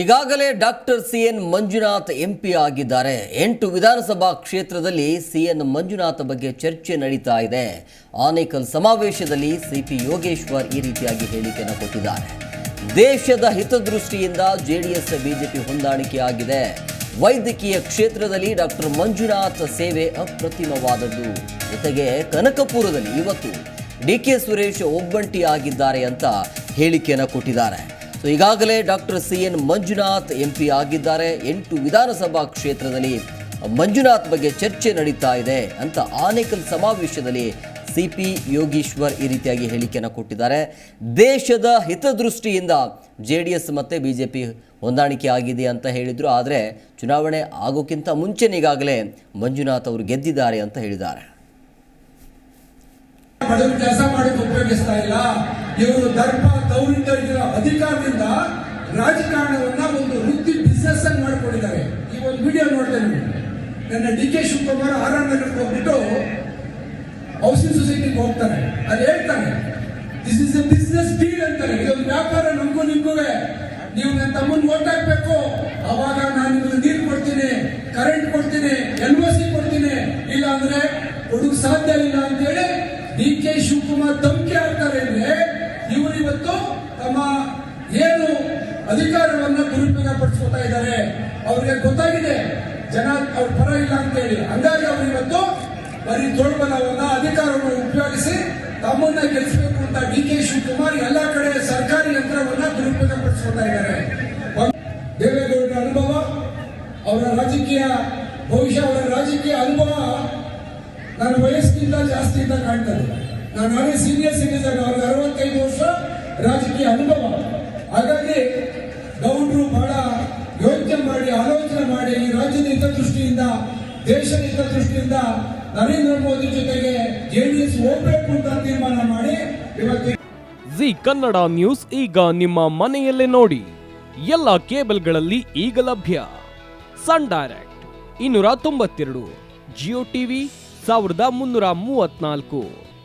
ಈಗಾಗಲೇ doctor C N Manjunath MP ಆಗಿದ್ದಾರೆ. ಎಂಟು ವಿಧಾನಸಭಾ ಕ್ಷೇತ್ರದಲ್ಲಿ ಸಿ ಎನ್ ಮಂಜುನಾಥ್ ಬಗ್ಗೆ ಚರ್ಚೆ ನಡೀತಾ ಇದೆ. ಆನೇಕಲ್ ಸಮಾವೇಶದಲ್ಲಿ ಸಿಪಿ ಯೋಗೇಶ್ವರ್ ಈ ರೀತಿಯಾಗಿ ಹೇಳಿಕೆಯನ್ನು ಕೊಟ್ಟಿದ್ದಾರೆ. ದೇಶದ ಹಿತದೃಷ್ಟಿಯಿಂದ ಜೆಡಿಎಸ್ ಬಿಜೆಪಿ ಹೊಂದಾಣಿಕೆಯಾಗಿದೆ. ವೈದ್ಯಕೀಯ ಕ್ಷೇತ್ರದಲ್ಲಿ ಡಾಕ್ಟರ್ ಮಂಜುನಾಥ್ ಸೇವೆ ಅಪ್ರತಿಮವಾದದ್ದು. ಜೊತೆಗೆ ಕನಕಪುರದಲ್ಲಿ ಇವತ್ತು ಡಿ ಕೆ ಸುರೇಶ್ ಒಬ್ಬಂಟಿಯಾಗಿದ್ದಾರೆ ಅಂತ ಹೇಳಿಕೆಯನ್ನು ಕೊಟ್ಟಿದ್ದಾರೆ. ಸೊ ಈಗಾಗಲೇ doctor C N Manjunath M P ಆಗಿದ್ದಾರೆ. ಎಂಟು ವಿಧಾನಸಭಾ ಕ್ಷೇತ್ರದಲ್ಲಿ ಮಂಜುನಾಥ್ ಬಗ್ಗೆ ಚರ್ಚೆ ನಡೀತಾ ಇದೆ ಅಂತ ಆನೇಕಲ್ ಸಮಾವೇಶದಲ್ಲಿ ಸಿ ಪಿ ಯೋಗೀಶ್ವರ್ ಈ ರೀತಿಯಾಗಿ ಹೇಳಿಕೆಯನ್ನು ಕೊಟ್ಟಿದ್ದಾರೆ. ದೇಶದ ಹಿತದೃಷ್ಟಿಯಿಂದ ಜೆ ಡಿ ಎಸ್ ಮತ್ತು ಬಿ ಜೆ ಪಿ ಹೊಂದಾಣಿಕೆ ಆಗಿದೆ ಅಂತ ಹೇಳಿದರು. ಆದರೆ ಚುನಾವಣೆ ಆಗೋಕ್ಕಿಂತ ಮುಂಚೆನೇ ಈಗಾಗಲೇ ಮಂಜುನಾಥ್ ಅವರು ಗೆದ್ದಿದ್ದಾರೆ ಅಂತ ಹೇಳಿದ್ದಾರೆ. ಕೆಲಸ ಮಾಡಕ್ಕೆ ಉಪಯೋಗಿಸ್ತಾ ಇಲ್ಲ. ಇವರು ದರ್ಪ ದೌರ್ಜನ್ಯ ಅಧಿಕಾರದಿಂದ ರಾಜಕಾರಣವನ್ನ ಒಂದು ವೃತ್ತಿ ಬಿಸ್ನೆಸ್ ಆಗಿ ಮಾಡಿಕೊಂಡಿದ್ದಾರೆ. ಈ ಒಂದು ವಿಡಿಯೋ ನೋಡ್ತೇನೆ ನಾನು ನನ್ನ ಡಿ ಕೆ ಶಿವಕುಮಾರ್ ಆರ್ ನಗರಕ್ಕೆ ಹೋಗ್ಬಿಟ್ಟು ಹೌಸಿಂಗ್ ಸೊಸೈಟಿಗೆ ಹೋಗ್ತಾರೆ ಅಲ್ಲಿ ಹೇಳ್ತಾರೆ this is a business deal ಅಂತಾರೆ ಇದೊಂದು ವ್ಯಾಪಾರ, ನಮಗೂ ನಿಮಗೂ ನೀವು ನನ್ನ ತಮ್ಮನ್ ಓಟ್ ಹಾಕ್ಬೇಕು. ಅವಾಗ ನಾನು ನಿಮಗೆ ನೀರು ಕೊಡ್ತೀನಿ ಕರೆಂಟ್ ಕೊಡ್ತೀನಿ ಎಲ್ ಒ ಸಿ ಕೊಡ್ತೀನಿ. ಇಲ್ಲ ಅಂದ್ರೆ ಕೊಡಕ್ ಸಾಧ್ಯ ಇಲ್ಲ ಅಂತ ಹೇಳಿ ಡಿ ಕೆ ಶಿವಕುಮಾರ್ ಧಮಕಿ ಆಗ್ತಾರೆ ಅಂದ್ರೆ ಇವರು ಇವತ್ತು ತಮ್ಮ ಏನು ಅಧಿಕಾರವನ್ನ ದುರುಪಯೋಗ ಪಡಿಸ್ಕೊತಾ ಇದ್ದಾರೆ, ಅವ್ರಿಗೆ ಗೊತ್ತಾಗಿದೆ, ಜನ ಅವ್ರ ಪರ ಇಲ್ಲ ಅಂತ ಹೇಳಿ ಹಂಗಾಗಿ ಅವರು ಇವತ್ತು ಬರೀ ತೋಳ್ಬಲವನ್ನ ಅಧಿಕಾರವನ್ನು ಉಪಯೋಗಿಸಿ ತಮ್ಮನ್ನ ಗೆಲ್ಲಿಸಬೇಕು ಅಂತ ಡಿ ಕೆ ಶಿವಕುಮಾರ್ ಎಲ್ಲ ಕಡೆ ಸರ್ಕಾರಿ ಯಂತ್ರವನ್ನ ದುರುಪಯೋಗ ಪಡಿಸ್ಕೊತಾ ಇದ್ದಾರೆ ದೇವೇಗೌಡರ ಅನುಭವ, ಅವರ ರಾಜಕೀಯ ಬಹುಶಃ ಅವರ ರಾಜಕೀಯ ಅನುಭವ ನನ್ನ ವಯಸ್ಸಿಗಿಂತ ಜಾಸ್ತಿ ಅಂತ ಕಾಣ್ತದೆ ನಾನು ನಾನೇ ಸೀನಿಯರ್ ಸಿಟಿಸನ್ ಅವ್ರಿಗೆ ಅರವತ್ತೈದು ವರ್ಷ ರಾಜಕೀಯ ಅನುಭವ. ಹಾಗಾಗಿ ಗೌಡ್ರು ಬಹಳ ಯೋಚನೆ ಮಾಡಿ, ಆಲೋಚನೆ ಮಾಡಿ ಈ ರಾಜ್ಯದ ಹಿತದೃಷ್ಟಿಯಿಂದ, ದೇಶದ ಹಿತದೃಷ್ಟಿಯಿಂದ ನರೇಂದ್ರ ಮೋದಿ ಜೊತೆಗೆ ಜೆಡಿಎಸ್ ಹೋಗ್ಬೇಕು ಅಂತ ತೀರ್ಮಾನ ಮಾಡಿ ಇವತ್ತು ಜಿ ಕನ್ನಡ ನ್ಯೂಸ್ ಈಗ ನಿಮ್ಮ ಮನೆಯಲ್ಲೇ ನೋಡಿ. ಎಲ್ಲ ಕೇಬಲ್ಗಳಲ್ಲಿ ಈಗ ಲಭ್ಯ. ಸನ್ ಡೈರೆಕ್ಟ್ ಇನ್ನೂರ ತೊಂಬತ್ತೆರಡು, ಜಿಯೋ ಟಿವಿ ಸಾವಿರದ ಮುನ್ನೂರ ಮೂವತ್ನಾಲ್ಕು.